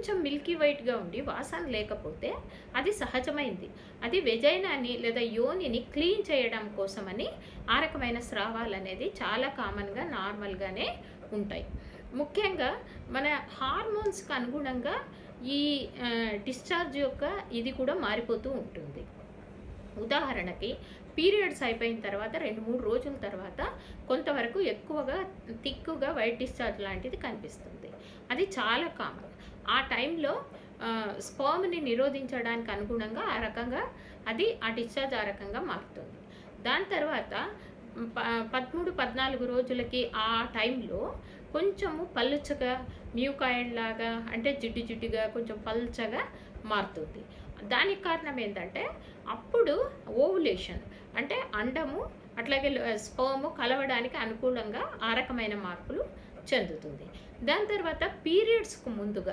కొంచెం మిల్కీ వైట్గా ఉండి వాసన లేకపోతే అది సహజమైంది. అది వెజైనాని లేదా యోనిని క్లీన్ చేయడం కోసమని ఆ రకమైన స్రావాలు అనేది చాలా కామన్గా నార్మల్గానే ఉంటాయి. ముఖ్యంగా మన హార్మోన్స్కి అనుగుణంగా ఈ డిశ్చార్జ్ యొక్క ఇది కూడా మారిపోతూ ఉంటుంది. ఉదాహరణకి పీరియడ్స్ అయిపోయిన తర్వాత రెండు మూడు రోజుల తర్వాత కొంతవరకు ఎక్కువగా తిక్కుగా వైట్ డిశ్చార్జ్ లాంటిది కనిపిస్తుంది. అది చాలా కామన్. ఆ టైంలో స్పర్మ్ని నిరోధించడానికి అనుగుణంగా ఆ రకంగా అది ఆ డిశ్చార్జ్ ఆ రకంగా మారుతుంది. దాని తర్వాత ప పదమూడు పద్నాలుగు రోజులకి ఆ టైంలో కొంచెము పలుచగా మ్యూకాయిడ్ లాగా అంటే జిడ్డు జిడ్డుగా కొంచెం పల్చగా మారుతుంది. దానికి కారణం ఏంటంటే అప్పుడు ఓవులేషన్ అంటే అండము అట్లాగే స్పోము కలవడానికి అనుకూలంగా ఆ రకమైన మార్పులు చెందుతుంది. దాని తర్వాత పీరియడ్స్కు ముందుగా